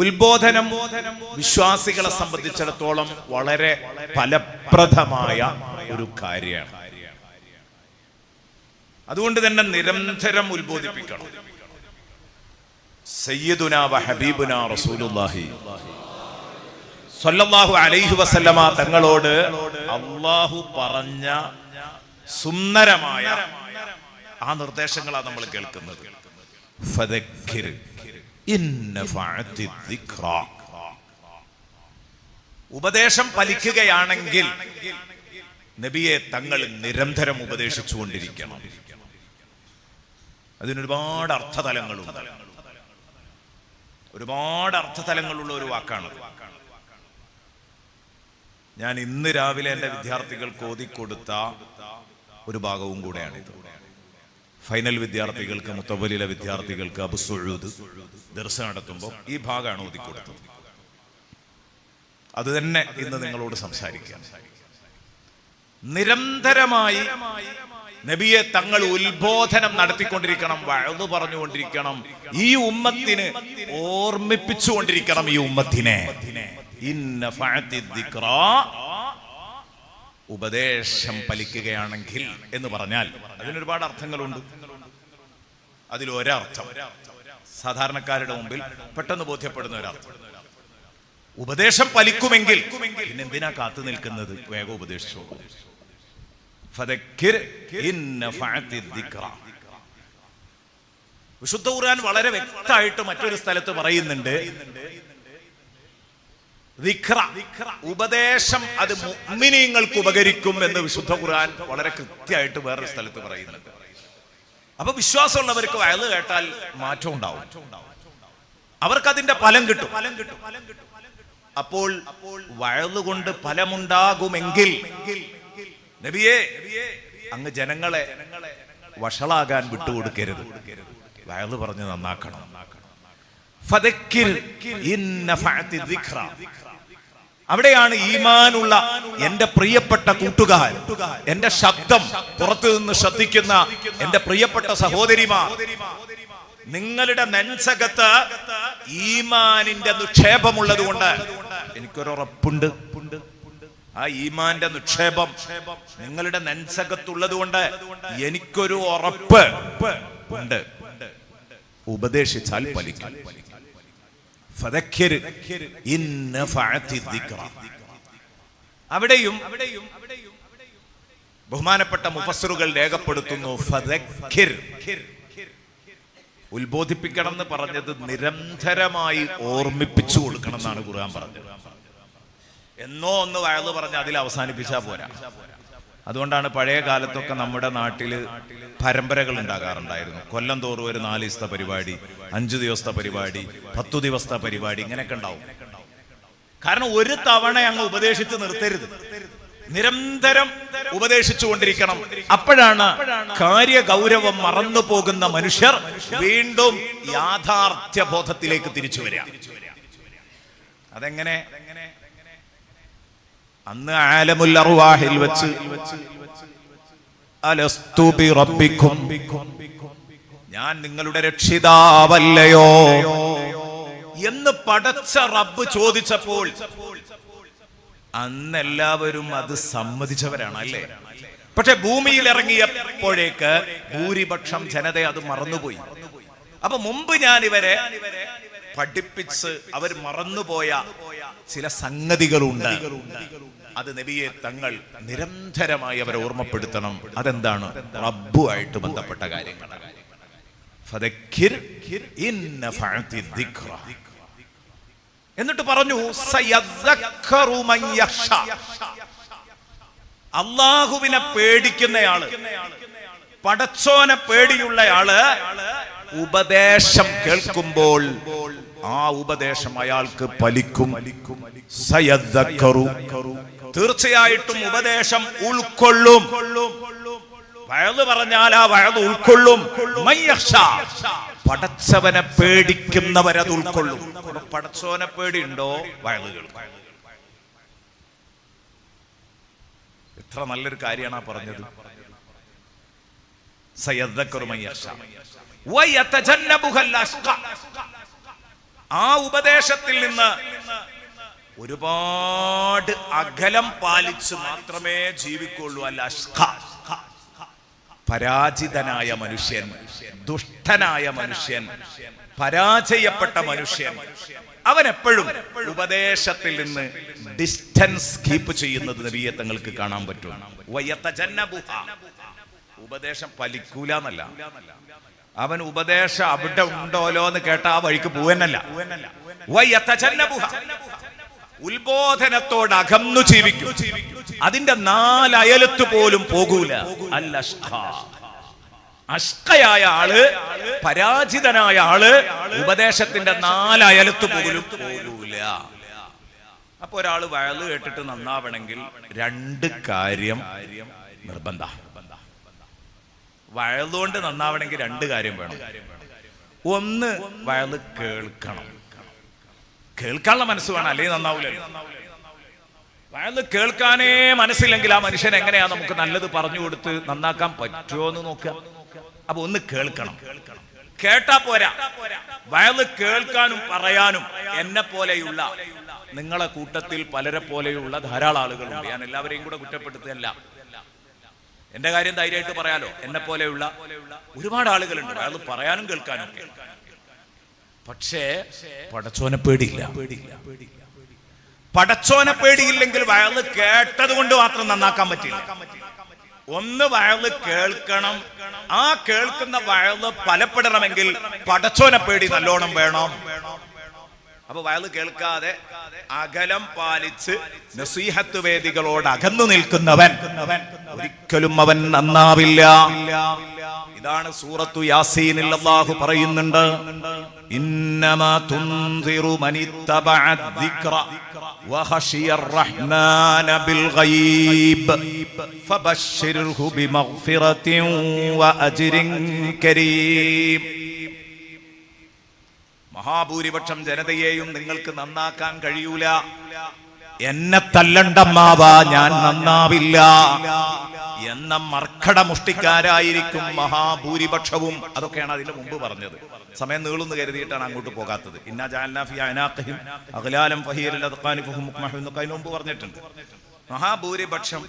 ഉത്ബോധനം വിശ്വാസികളെ സംബന്ധിച്ചിടത്തോളം വളരെ ഫലപ്രദമായ ഒരു കാര്യമാണ്. അതുകൊണ്ട് തന്നെ നിരന്തരം ഉത്ബോധിപ്പിക്കണം. സയ്യിദുന ഹബീബുന റസൂലുള്ളാഹി. സ്വല്ലല്ലാഹു അലൈഹി വസല്ലമ തങ്ങളോട് അള്ളാഹു പറഞ്ഞ സുന്ദരമായ ആ നിർദ്ദേശങ്ങളാണ് നമ്മൾ കേൾക്കുന്നത്. ഫദക്കിർ. ഉപദേശം പലിക്കുകയാണെങ്കിൽ നബിയെ തങ്ങൾ നിരന്തരം ഉപദേശിച്ചുകൊണ്ടിരിക്കണം. അതിനൊരുപാട് അർത്ഥതലങ്ങളുണ്ട്. ഒരുപാട് അർത്ഥതലങ്ങളുള്ള ഒരു വാക്കാണ് ഞാൻ ഇന്ന് രാവിലെ എന്റെ വിദ്യാർത്ഥികൾക്ക് ഓതിക്കൊടുത്ത ഒരു ഭാഗവും കൂടെയാണിത്. ഫൈനൽ വിദ്യാർത്ഥികൾക്ക് മുത്തവലിലെ വിദ്യാർത്ഥികൾക്ക് അബുസുഴുത് ദർശനം നടത്തുമ്പോൾ ഈ ഭാഗമാണ് ഓതിക്കൊടുത്തത് അത് തന്നെ ഇന്ന് നിങ്ങളോട് സംസാരിക്കാം നിരന്തരമായി നബിയെ തങ്ങൾ ഉത്ബോധനം നടത്തിക്കൊണ്ടിരിക്കണം വഴുതു പറഞ്ഞുകൊണ്ടിരിക്കണം ഈ ഉമ്മത്തിന് ഓർമ്മിപ്പിച്ചുകൊണ്ടിരിക്കണം ഈ ഉമ്മത്തിനെ ഇന്ന. ഉപദേശം പലിക്കുകയാണെങ്കിൽ എന്ന് പറഞ്ഞാൽ അതിനൊരുപാട് അർത്ഥങ്ങളുണ്ട്. അതിൽ ഒരർത്ഥം. സാധാരണക്കാരുടെ മുമ്പിൽ പെട്ടെന്ന് ബോധ്യപ്പെടുന്ന ഒരർത്ഥം. ഉപദേശം പലിക്കുമെങ്കിൽ പിന്നെ എന്തിനാ കാത്തു നിൽക്കുന്നത്? വേഗം ഉപദേശിച്ചു വിശുദ്ധ ഖുർആൻ വളരെ വ്യക്തമായിട്ട് മറ്റൊരു സ്ഥലത്ത് പറയുന്നുണ്ട്. ഉപദേശം അത് മിനിങ്ങൾക്ക് ഉപകരിക്കും എന്ന് വിശുദ്ധ ഖുർആൻ വളരെ കൃത്യമായിട്ട് വേറൊരു സ്ഥലത്ത് പറയുന്നുണ്ട്. അപ്പൊ വിശ്വാസമുള്ളവർക്ക് വയൽ കേട്ടാൽ മാറ്റം ഉണ്ടാവും. അവർക്ക് അതിന്റെ ഫലം കിട്ടും. അപ്പോൾ വയൽ കൊണ്ട് ഫലമുണ്ടാകുമെങ്കിൽ നബിയെ അങ്ങ് ജനങ്ങളെ വഷളാകാൻ വിട്ടുകൊടുക്കരുത്. വയൽ പറഞ്ഞ് നന്നാക്കണം. ഫദക്കിർ ഇന്ന നഫഅത്തി ദിക്റ. അവിടെയാണ് ഈമാനുള്ള എന്റെ പ്രിയപ്പെട്ട കൂട്ടുകാർ. എന്റെ ശബ്ദം പുറത്തു നിന്ന് ശ്രദ്ധിക്കുന്ന എന്റെ പ്രിയപ്പെട്ട സഹോദരിമാർ. നിങ്ങളുടെ നെൻസകത്ത് ഈമാനിന്റെ നിക്ഷേപമുള്ളത് കൊണ്ട് എനിക്കൊരുറപ്പുണ്ട്. ആ ഈമാന്റെ നിക്ഷേപം നിങ്ങളുടെ നെൻസകത്തുള്ളത് കൊണ്ട് എനിക്കൊരു ഉറപ്പ് ഉണ്ട്. ഉപദേശിച്ചാൽ ഫലിക്കും ഫദക്കിർ ഇൻ നഫഅത്തി ദിക്റ. അവിടെയും ബഹുമാനപ്പെട്ട മുഫസ്സിറുകൾ രേഖപ്പെടുത്തുന്നു ഉത്ബോധിപ്പിക്കണം എന്ന് പറഞ്ഞത് നിരന്തരമായി ഓർമ്മിപ്പിച്ചു കൊടുക്കണം എന്നാണ് ഖുർആൻ പറഞ്ഞത്. എന്നോ ഒന്ന് വയൽ പറഞ്ഞ് അതിൽ അവസാനിപ്പിച്ചാൽ പോരാ. അതുകൊണ്ടാണ് പഴയ കാലത്തൊക്കെ നമ്മുടെ നാട്ടിൽ പരമ്പരകൾ ഉണ്ടാകാറുണ്ടായിരുന്നു കൊല്ലം തോറും ഒരു നാല് ദിവസത്തെ പരിപാടി അഞ്ചു ദിവസത്തെ പരിപാടി പത്തു ദിവസത്തെ പരിപാടി ഇങ്ങനെയൊക്കെ ഉണ്ടാവും. കാരണം ഒരു തവണ അങ്ങ് ഉപദേശിച്ച് നിർത്തരുത്. നിരന്തരം ഉപദേശിച്ചു കൊണ്ടിരിക്കണം അപ്പോഴാണ് കാര്യ ഗൗരവം മറന്നു പോകുന്ന മനുഷ്യർ വീണ്ടും യാഥാർത്ഥ്യ ബോധത്തിലേക്ക് തിരിച്ചു വരിക. അതെങ്ങനെ? അന്ന് ആലമുൽ അർവാഹിൽ വെച്ച് ബി ഞാൻ നിങ്ങളുടെ രക്ഷിതാവല്ലയോ? എന്ന് പടച്ച റബ്ബ് ചോദിച്ചപ്പോൾ അന്നെല്ലാവരും അത് സമ്മതിച്ചവരാണ് അല്ലേ? പക്ഷെ ഭൂമിയിൽ ഇറങ്ങിയപ്പോഴേക്ക് ഭൂരിപക്ഷം ജനത അത് മറന്നുപോയി. അപ്പൊ മുമ്പ് ഞാൻ ഇവരെ പഠിപ്പിച്ച് അവർ മറന്നുപോയ ചില സംഗതികളുണ്ട് അത് നബിയെ തങ്ങൾ നിരന്തരമായി അവരെ ഓർമ്മപ്പെടുത്തണം അതെന്താണ് റബ്ബുമായിട്ട് ബന്ധപ്പെട്ട കാര്യങ്ങൾ. എന്നിട്ട് പറഞ്ഞു. അള്ളാഹുവിനെ പേടിക്കുന്നയാൾ പടച്ചോനെ പേടിയുള്ളയാൾ ഉപദേശം കേൾക്കുമ്പോൾ ആ ഉപദേശം അയാൾക്ക് പലിക്കും. തീർച്ചയായിട്ടും ഉപദേശം ഉൾക്കൊള്ളും വയത് പറഞ്ഞാൽ ആ വയത് ഉൾക്കൊള്ളും. പടച്ചവനെ പേടിക്കുന്നവരത് ഉൾക്കൊള്ളും പടച്ചവനെ പേടിയുണ്ടോ വയത് കേൾക്കും എത്ര നല്ലൊരു കാര്യമാണ് പറഞ്ഞത് യഖ്ഷ. വയതജന്നബുഹൽ അഷ്ഖ. ആ ഉപദേശത്തിൽ നിന്ന് ഒരുപാട് അകലം പാലിച്ച് മാത്രമേ ജീവിക്കുള്ളൂ അല്ല. പരാജിതനായ മനുഷ്യൻ ദുഷ്ടനായ മനുഷ്യൻ പരാജയപ്പെട്ട മനുഷ്യൻ അവൻ എപ്പോഴും ഉപദേശത്തിൽ നിന്ന് ഡിസ്റ്റൻസ് കീപ്പ് ചെയ്യുന്നത് നബിയെ തങ്ങൾക്ക് കാണാൻ പറ്റും. ഉപദേശം ഫലിക്കൂല എന്നല്ല അവൻ ഉപദേശം അവിടെ ഉണ്ടോലോ എന്ന് കേട്ട ആ വഴിക്ക് പൂവനല്ല. ഉത്ബോധനത്തോട് അകന്നു ജീവിക്കും. അതിന്റെ നാലയലത്ത് പോലും പോകൂല. അല്ല അഷ്കയായ ആൾ പരാജിതനായ ആൾ ഉപദേശത്തിന്റെ നാലയലത്ത് പോലും പോകൂല. അപ്പൊ ഒരാൾ വയൽ കേട്ടിട്ട് നന്നാവണമെങ്കിൽ രണ്ട് കാര്യം നിർബന്ധ. വയലുകൊണ്ട് നന്നാവണമെങ്കിൽ രണ്ട് കാര്യം വേണം. ഒന്ന് വയൽ കേൾക്കണം. കേൾക്കാനുള്ള മനസ്സ് വേണം അല്ലെങ്കിൽ നന്നാവൂല വയൽ കേൾക്കാനേ മനസ്സില്ലെങ്കിൽ ആ മനുഷ്യൻ എങ്ങനെയാ നമുക്ക് നല്ലത് പറഞ്ഞു കൊടുത്ത് നന്നാക്കാൻ പറ്റുമോ എന്ന് നോക്കുക. അപ്പൊ ഒന്ന് കേൾക്കണം. കേട്ടാ പോരാ. വയൽ കേൾക്കാനും പറയാനും എന്നെ പോലെയുള്ള നിങ്ങളെ കൂട്ടത്തിൽ പലരെ പോലെയുള്ള ധാരാളം ആളുകളുണ്ട്. ഞാൻ എല്ലാവരെയും കൂടെ കുറ്റപ്പെടുത്തുകയല്ല. എന്റെ കാര്യം ധൈര്യമായിട്ട് പറയാലോ. എന്നെ പോലെയുള്ള ഒരുപാട് ആളുകളുണ്ട്. അയാൾ പറയാനും കേൾക്കാനും ഒക്കെ. പക്ഷേ പടച്ചോനെ പേടിയില്ല. പടച്ചോനെ പേടിയില്ലെങ്കിൽ വയൽ കേട്ടത് കൊണ്ട് മാത്രം നന്നാക്കാൻ പറ്റില്ല. ഒന്ന് വയൽ കേൾക്കണം. ആ കേൾക്കുന്ന വയൽ ഫലപ്പെടണമെങ്കിൽ പടച്ചോനെ പേടി നല്ലോണം വേണം. അപ്പൊ വയൽ കേൾക്കാതെ അകലം പാലിച്ച് നസീഹത്ത് വേദികളോട് അകന്നു നിൽക്കുന്നവൻ. ഒരിക്കലും അവൻ നന്നാവില്ല. ഇതാണ് സൂറത്തു യാസീനിൽ അള്ളാഹു പറയുന്നുണ്ട്. ഫബശ്ശിർഹു കരീം. മഹാഭൂരിപക്ഷം ജനതയെയും നിങ്ങൾക്ക് നന്നാക്കാൻ കഴിയൂല. എന്നെ തല്ലണ്ടമ്മാവ ഞാൻ നന്നാവില്ല. എന്ന മർക്കട മുഷ്ടിക്കാരായിരിക്കും മഹാഭൂരിപക്ഷവും. അതൊക്കെയാണ് അതിന്റെ മുമ്പ് പറഞ്ഞത്. സമയം നീളുന്നു കരുതിയിട്ടാണ് അങ്ങോട്ട് പോകാത്തത്. ഇന്ന ജാലനാഫി അനാഖഹിം അഖലാലം എന്നൊക്കെ അതിന് മുമ്പ് പറഞ്ഞിട്ടുണ്ട്. മഹാഭൂരിപക്ഷം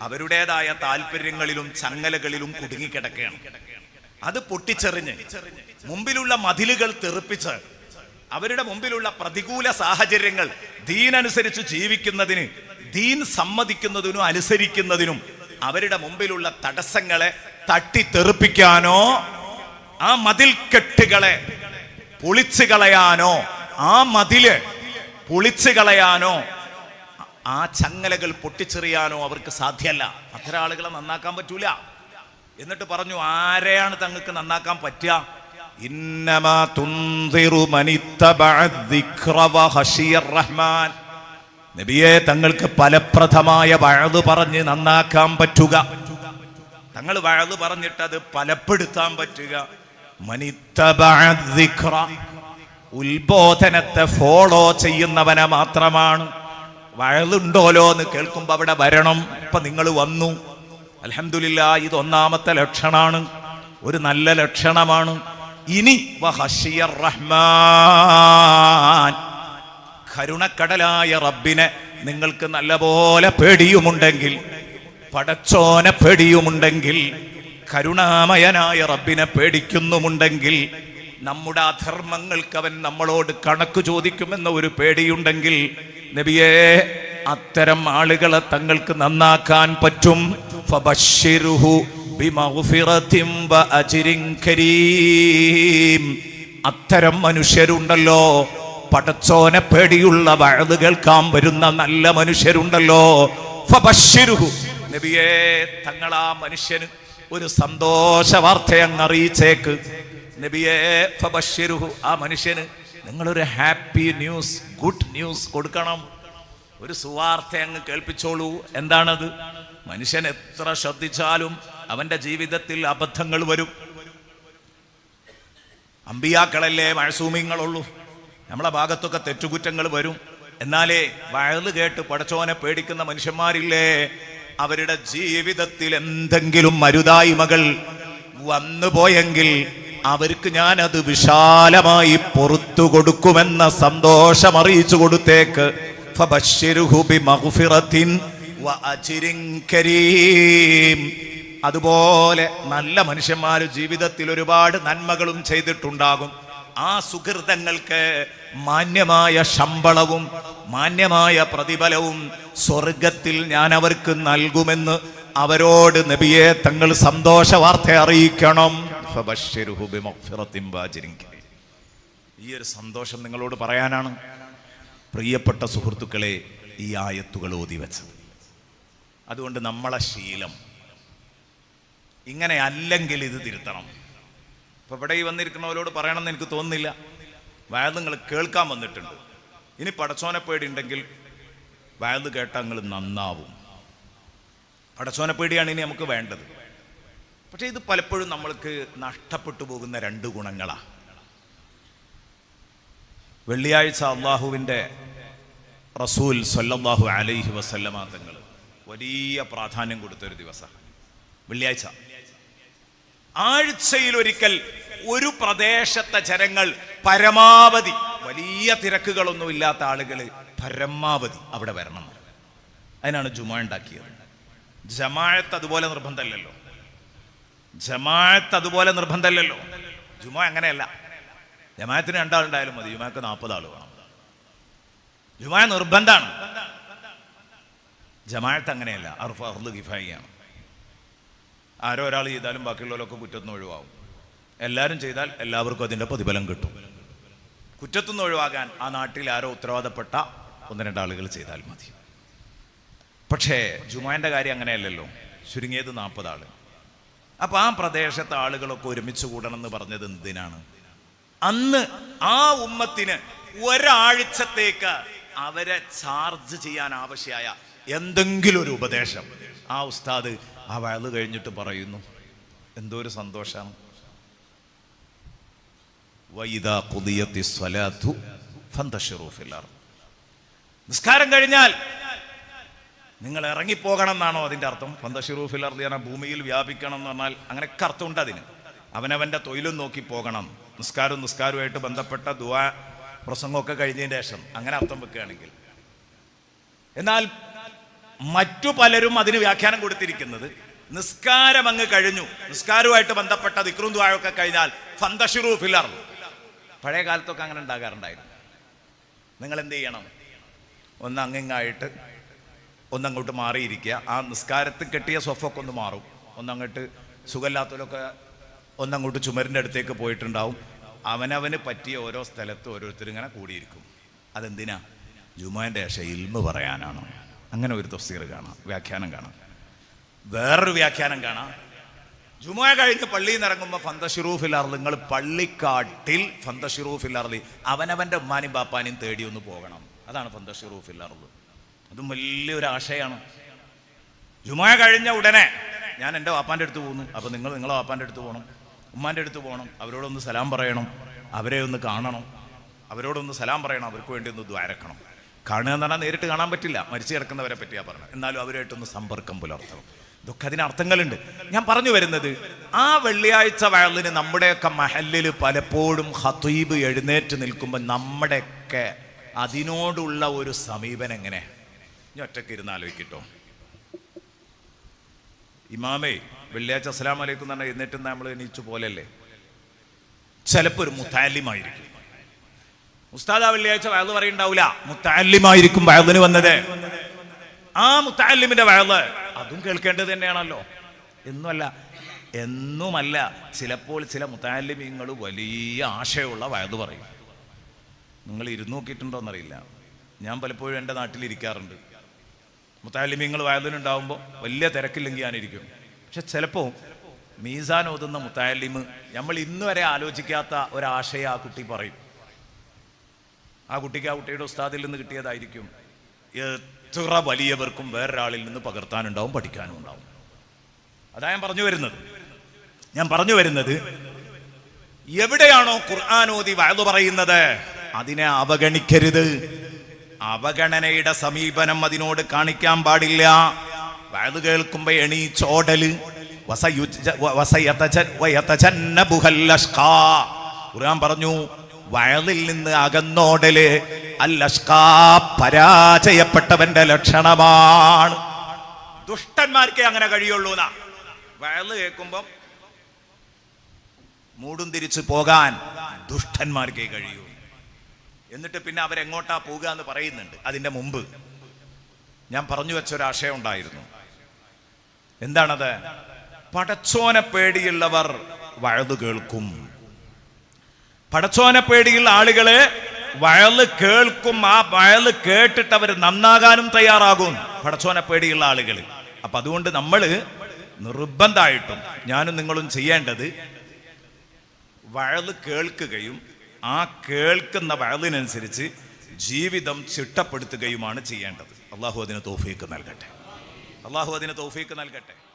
അവരുടേതായ താല്പര്യങ്ങളിലും ചങ്ങലകളിലും കുടുങ്ങിക്കിടക്കുകയാണ്. അത് പൊട്ടിച്ചെറിഞ്ഞ് മുമ്പിലുള്ള മതിലുകൾ തെറിപ്പിച്ച് അവരുടെ മുമ്പിലുള്ള പ്രതികൂല സാഹചര്യങ്ങൾ ദീനനുസരിച്ച് ജീവിക്കുന്നതിന് ദീൻ സമ്മതിക്കുന്നതിനും അനുസരിക്കുന്നതിനും അവരുടെ മുമ്പിലുള്ള തടസ്സങ്ങളെ തട്ടിത്തെറിപ്പിക്കാനോ ആ മതിൽ കെട്ടുകളെ പൊളിച്ചു കളയാനോ ആ മതിൽ പൊളിച്ചു കളയാനോ ആ ചങ്ങലകൾ പൊട്ടിച്ചെറിയാനോ അവർക്ക് സാധ്യമല്ല അത്തരം ആളുകളെ നന്നാക്കാൻ പറ്റൂല. എന്നിട്ട് പറഞ്ഞു ആരെയാണ് തങ്ങൾക്ക് നന്നാക്കാൻ പറ്റുക? നബിയെ തങ്ങൾക്ക് ഫലപ്രദമായ വഴത് പറഞ്ഞ് നന്നാക്കാൻ പറ്റുക. തങ്ങൾ വഴത് പറഞ്ഞിട്ട് അത് ഫലപ്പെടുത്താൻ പറ്റുക. മനിത്തബിഖ്ര ഉത്ബോധനത്തെ ഫോളോ ചെയ്യുന്നവനെ മാത്രമാണ്. വഴതുണ്ടോലോ എന്ന് കേൾക്കുമ്പോൾ അവിടെ വരണം. ഇപ്പൊ നിങ്ങൾ വന്നു. അലഹമില്ല ഇത് ഒന്നാമത്തെ ലക്ഷണമാണ് ഒരു നല്ല ലക്ഷണമാണ്. ഇനി റഹ്മാൻ കരുണക്കടലായ റബ്ബിനെ നിങ്ങൾക്ക് നല്ലപോലെ പേടിയുമുണ്ടെങ്കിൽ പടച്ചോനെ പേടിയുമുണ്ടെങ്കിൽ കരുണാമയനായ റബ്ബിനെ പേടിക്കുന്നുമുണ്ടെങ്കിൽ നമ്മുടെ അധർമ്മങ്ങൾക്ക് അവൻ നമ്മളോട് കണക്ക് ചോദിക്കുമെന്ന ഒരു പേടിയുണ്ടെങ്കിൽ നബിയേ അത്തരം ആളുകളെ തങ്ങൾക്ക് നന്നാക്കാൻ പറ്റും. അത്തരം മനുഷ്യരുണ്ടല്ലോ. പടച്ചോനെ പേടിയുള്ള വഴുത് കേൾക്കാൻ വരുന്ന നല്ല മനുഷ്യരുണ്ടല്ലോ. നബിയെ ആ മനുഷ്യന് ഒരു സന്തോഷ വാർത്ത അങ്ങ് അറിയിച്ചേക്ക്. നബിയേ ഫബശ്ശിരുഹു. ആ മനുഷ്യന് നിങ്ങളൊരു ഹാപ്പി ന്യൂസ് ഗുഡ് ന്യൂസ് കൊടുക്കണം. ഒരു സുവാർത്ത അങ്ങ് കേൾപ്പിച്ചോളൂ. എന്താണത്? മനുഷ്യൻ എത്ര ശ്രദ്ധിച്ചാലും അവന്റെ ജീവിതത്തിൽ അബദ്ധങ്ങൾ വരും. അമ്പിയാക്കളല്ലേ മഴസൂമിങ്ങളുള്ളൂ. നമ്മളെ ഭാഗത്തൊക്കെ തെറ്റുകുറ്റങ്ങൾ വരും. എന്നാലേ വഴൽ കേട്ട് പടച്ചോനെ പേടിക്കുന്ന മനുഷ്യന്മാരില്ലേ? അവരുടെ ജീവിതത്തിൽ എന്തെങ്കിലും മരുതായ്മകൾ വന്നു പോയെങ്കിൽ അവർക്ക് ഞാൻ അത് വിശാലമായി പൊറത്തു കൊടുക്കുമെന്ന സന്തോഷം അറിയിച്ചു കൊടുത്തേക്ക്. ഫബശ്ശിരുഹു ബിമഗ്ഫിറത്തിൻ വഅജിരിൻ കരീം. അതുപോലെ നല്ല മനുഷ്യന്മാർ ജീവിതത്തിൽ ഒരുപാട് നന്മകളും ചെയ്തിട്ടുണ്ടാകും. ആ സുഹൃതങ്ങൾക്ക് മാന്യമായ ശമ്പളവും മാന്യമായ പ്രതിഫലവും സ്വർഗത്തിൽ ഞാൻ അവർക്ക് നൽകുമെന്ന് അവരോട് നബിയെ തങ്ങൾ സന്തോഷ വാർത്ത അറിയിക്കണം. ഈ ഒരു സന്തോഷം നിങ്ങളോട് പറയാനാണ് പ്രിയപ്പെട്ട സുഹൃത്തുക്കളെ ഈ ആയത്തുകൾ ഓതി വെച്ചത്. അതുകൊണ്ട് നമ്മളെ ശീലം ഇങ്ങനെ അല്ലെങ്കിൽ ഇത് തിരുത്തണം. ഇപ്പൊ ഇവിടെ ഈ വന്നിരിക്കുന്നവരോട് പറയണമെന്ന് എനിക്ക് തോന്നുന്നില്ല. നിങ്ങൾ കേൾക്കാൻ വന്നിട്ടുണ്ട്. ഇനി പടച്ചോനെ പേടി ഉണ്ടെങ്കിൽ വയത് കേട്ടാൽ നിങ്ങൾ നന്നാവും. പടച്ചോനെ പേടിയാണ് ഇനി നമുക്ക് വേണ്ടത്. പക്ഷേ ഇത് പലപ്പോഴും നമ്മൾക്ക് നഷ്ടപ്പെട്ടു പോകുന്ന രണ്ട് ഗുണങ്ങളാണ് വെള്ളിയാഴ്ച അള്ളാഹുവിന്റെ റസൂൽ സല്ലല്ലാഹു അലൈഹി വസല്ലമ തങ്ങൾ വലിയ പ്രാധാന്യം കൊടുത്തൊരു ദിവസം. വെള്ളിയാഴ്ച. ആഴ്ചയിൽ ഒരിക്കൽ ഒരു പ്രദേശത്തെ ജനങ്ങൾ പരമാവധി വലിയ തിരക്കുകളൊന്നും ഇല്ലാത്ത ആളുകൾ പരമാവധി അവിടെ വരണം. അതിനാണ് ജുമാ ഉണ്ടാക്കിയത്. ജമാഴത്ത് അതുപോലെ നിർബന്ധമല്ലല്ലോ. ജമാഴത്ത് അതുപോലെ നിർബന്ധമല്ലല്ലോ. ജുമാ അങ്ങനെയല്ല. ജമാഅത്തിന് രണ്ടാളുണ്ടായാലും മതി. ജുമാക്ക് നാൽപ്പത് ആൾ വേണം. ജുമാ നിർബന്ധമാണ്. ജമാഴത്ത് അങ്ങനെയല്ല. അർഫ് അർദ് കിഫായിയാണ് ആരോ ഒരാൾ ചെയ്താലും ബാക്കിയുള്ളവരൊക്കെ കുറ്റത്തുനിന്ന് ഒഴിവാകും. എല്ലാവരും ചെയ്താൽ എല്ലാവർക്കും അതിന്റെ പ്രതിഫലം കിട്ടും. കുറ്റത്തുനിന്ന് ഒഴിവാകാൻ ആ നാട്ടിൽ ആരോ ഉത്തരവാദപ്പെട്ട ഒന്ന് രണ്ടാളുകൾ ചെയ്താൽ മതി. പക്ഷേ ജുമാന്റെ കാര്യം അങ്ങനെയല്ലല്ലോ. ചുരുങ്ങിയത് നാൽപ്പത് ആൾ. അപ്പോൾ ആ പ്രദേശത്തെ ആളുകളൊക്കെ ഒരുമിച്ച് കൂടണം എന്ന് പറഞ്ഞത് എന്തിനാണ്? അന്ന് ആ ഉമ്മത്തിന് ഒരാഴ്ചത്തേക്ക് അവരെ ചാർജ് ചെയ്യാൻ ആവശ്യമായ എന്തെങ്കിലും ഒരു ഉപദേശം. ആ ഉസ്താദ് ആ വയൽ കഴിഞ്ഞിട്ട് പറയുന്നു. എന്തോ ഒരു സന്തോഷമാണ് നിസ്കാരം കഴിഞ്ഞാൽ നിങ്ങൾ ഇറങ്ങിപ്പോകണം എന്നാണോ അതിന്റെ അർത്ഥം? ഫന്തഷിറൂഫിൽ അർദിയാന ഭൂമിയിൽ വ്യാപിക്കണം എന്ന് പറഞ്ഞാൽ അങ്ങനെയൊക്കെ അർത്ഥമുണ്ട് അതിന്. അവനവന്റെ തൊഴിലും നോക്കി പോകണം. നിസ്കാരവും നിസ്കാരവുമായിട്ട് ബന്ധപ്പെട്ട ദുവാ പ്രസംഗമൊക്കെ കഴിഞ്ഞതിന് ശേഷം അങ്ങനെ അർത്ഥം വെക്കുകയാണെങ്കിൽ. എന്നാൽ മറ്റു പലരും അതിന് വ്യാഖ്യാനം കൊടുത്തിരിക്കുന്നത്. നിസ്കാരം അങ്ങ് കഴിഞ്ഞു. നിസ്കാരവുമായിട്ട് ബന്ധപ്പെട്ട ദിക്റും ദ്വാഴൊക്കെ കഴിഞ്ഞാൽ ഫന്തഷിറു ഫിലർ. പഴയ കാലത്തൊക്കെ അങ്ങനെ ഉണ്ടാകാറുണ്ടായിരുന്നു. നിങ്ങൾ എന്ത് ചെയ്യണം? ഒന്ന് അങ്ങിങ്ങായിട്ട് ഒന്നങ്ങോട്ട് മാറിയിരിക്കുക. ആ നിസ്കാരത്തിൽ കെട്ടിയ സൊഫൊക്കെ ഒന്ന് മാറും. ഒന്നങ്ങോട്ട് സുഖമില്ലാത്തവരൊക്കെ ഒന്നങ്ങോട്ട് ചുമരിന്റെ അടുത്തേക്ക് പോയിട്ടുണ്ടാവും. അവനവന് പറ്റിയ ഓരോ സ്ഥലത്ത് ഓരോരുത്തരും ഇങ്ങനെ കൂടിയിരിക്കും. അതെന്തിനാ? ജുമാന്റെ ശൈൽമ് പറയാനാണ്. അങ്ങനെ ഒരു തഫ്സീർ കാണാം വ്യാഖ്യാനം കാണാം. വേറൊരു വ്യാഖ്യാനം കാണാം. ജുമാ കഴിഞ്ഞ് പള്ളിയിൽ നിന്ന് ഇറങ്ങുമ്പോൾ ഫന്തഷിറൂഫിൽ അർദ് നിങ്ങൾ പള്ളിക്കാട്ടിൽ ഫന്തഷിറൂഫിൽ അർദി അവനവന്റെ ഉമ്മാനും ബാപ്പാനും തേടി ഒന്ന് പോകണം. അതാണ് ഫന്തഷിറൂഫിൽ അർദ് അതും വലിയൊരു ആശയാണ്. ജുമാ കഴിഞ്ഞ ഉടനെ ഞാൻ എന്റെ വാപ്പാന്റെ അടുത്ത് പോകുന്നു അപ്പോൾ നിങ്ങൾ നിങ്ങളെ വാപ്പാന്റെ അടുത്ത് പോകണം. ഉമ്മാന്റെ അടുത്ത് പോകണം. അവരോടൊന്ന് സലാം പറയണം. അവരെ ഒന്ന് കാണണം. അവരോടൊന്ന് സലാം പറയണം. അവർക്ക് വേണ്ടി ഒന്ന് ദ്വാരക്കണം. കാണുക എന്ന് പറഞ്ഞാൽ നേരിട്ട് കാണാൻ പറ്റില്ല. മരിച്ചു കിടക്കുന്നവരെ പറ്റിയാ പറഞ്ഞത്. എന്നാലും അവരുമായിട്ടൊന്ന് സമ്പർക്കം പുലർത്തണം. ഇതൊക്കെ അതിന് അർത്ഥങ്ങളുണ്ട്. ഞാൻ പറഞ്ഞു വരുന്നത് ആ വെള്ളിയാഴ്ച വയലിന് നമ്മുടെയൊക്കെ മഹലിൽ പലപ്പോഴും ഹത്തീബ് എഴുന്നേറ്റ് നിൽക്കുമ്പോൾ നമ്മുടെയൊക്കെ അതിനോടുള്ള ഒരു സമീപനം എങ്ങനെ? ഞാൻ ഒറ്റയ്ക്ക് ഇരുന്ന് ആലോചിക്കട്ടോ. ഇമാമേ വെള്ളിയാഴ്ച അസ്സലാം വലൈക്കും എന്ന് പറഞ്ഞാൽ എന്നിട്ട് നമ്മൾ എണീച്ചു പോലല്ലേ? ചിലപ്പോൾ ഒരു മുത്താലിമായിരിക്കും. ഉസ്താദ് ആ വെള്ളിയാഴ്ച വയൽ പറയുണ്ടാവില്ല മുത്താലിമായിരിക്കും വയലിന് വന്നത്. ആ മുത്താലിമിന്റെ വയൽ അതും കേൾക്കേണ്ടത് തന്നെയാണല്ലോ. എന്നുമല്ല എന്നുമല്ല ചിലപ്പോൾ ചില മുത്താലിമീങ്ങൾ വലിയ ആശയമുള്ള വയത് പറയും. നിങ്ങൾ ഇരുന്ന് നോക്കിയിട്ടുണ്ടോ എന്നറിയില്ല ഞാൻ പലപ്പോഴും എന്റെ നാട്ടിൽ ഇരിക്കാറുണ്ട് മുത്താലിമീങ്ങൾ വയലിനുണ്ടാവുമ്പോൾ വലിയ തിരക്കില്ലെങ്കിൽ ഞാനിരിക്കും. പക്ഷെ ചിലപ്പോൾ മീസാൻ ഓതുന്ന മുത്താലിമ് നമ്മൾ ഇന്നുവരെ ആലോചിക്കാത്ത ഒരാശയം ആ കുട്ടി പറയും. ആ കുട്ടിക്ക് ആ കുട്ടിയുടെ ഉസ്താദിൽ നിന്ന് കിട്ടിയതായിരിക്കും. എത്ര വലിയവർക്കും വേറൊരാളിൽ നിന്ന് പകർത്താനുണ്ടാവും പഠിക്കാനും ഉണ്ടാവും അതാ ഞാൻ പറഞ്ഞു വരുന്നത്. ഞാൻ പറഞ്ഞു വരുന്നത് എവിടെയാണോ ഖുർആൻ ഓതി വയത് പറയുന്നത് അതിനെ അവഗണിക്കരുത്. അവഗണനയുടെ സമീപനം അതിനോട് കാണിക്കാൻ പാടില്ല. വയത് കേൾക്കുമ്പോ എണീച്ചോടൽ. ഖുർആൻ പറഞ്ഞു വയലിൽ നിന്ന് അകന്നോടൽ അല്ലഷ്കാ പരാജയപ്പെട്ടവന്റെ ലക്ഷണമാണ്. ദുഷ്ടന്മാർക്കേ അങ്ങനെ കഴിയുള്ളൂ എന്നാ. വയൽ കേൾക്കുമ്പം മൂടും തിരിച്ചു പോകാൻ ദുഷ്ടന്മാർക്കേ കഴിയൂ. എന്നിട്ട് പിന്നെ അവരെങ്ങോട്ടാ പോകുക എന്ന് പറയുന്നുണ്ട്. അതിന്റെ മുമ്പ് ഞാൻ പറഞ്ഞു വെച്ചൊരാശയം ഉണ്ടായിരുന്നു. എന്താണത്? പടച്ചോനെ പേടിയുള്ളവർ വഴുതു കേൾക്കും. പടച്ചോനെ പേടിയുള്ള ആളുകൾ വയൽ കേൾക്കും ആ വയൽ കേട്ടിട്ട് അവർ നന്നാകാനും തയ്യാറാകും. പടച്ചോനെ പേടിയുള്ള ആളുകൾ അപ്പൊ അതുകൊണ്ട് നമ്മൾ നിർബന്ധമായിട്ടും ഞാനും നിങ്ങളും ചെയ്യേണ്ടത് വയൽ കേൾക്കുകയും ആ കേൾക്കുന്ന വയലിനനുസരിച്ച് ജീവിതം ചിട്ടപ്പെടുത്തുകയുമാണ് ചെയ്യേണ്ടത്. അള്ളാഹു അതിന് തോഫീക്ക് നൽകട്ടെ. അള്ളാഹു അതിന് തോഫീക്ക് നൽകട്ടെ.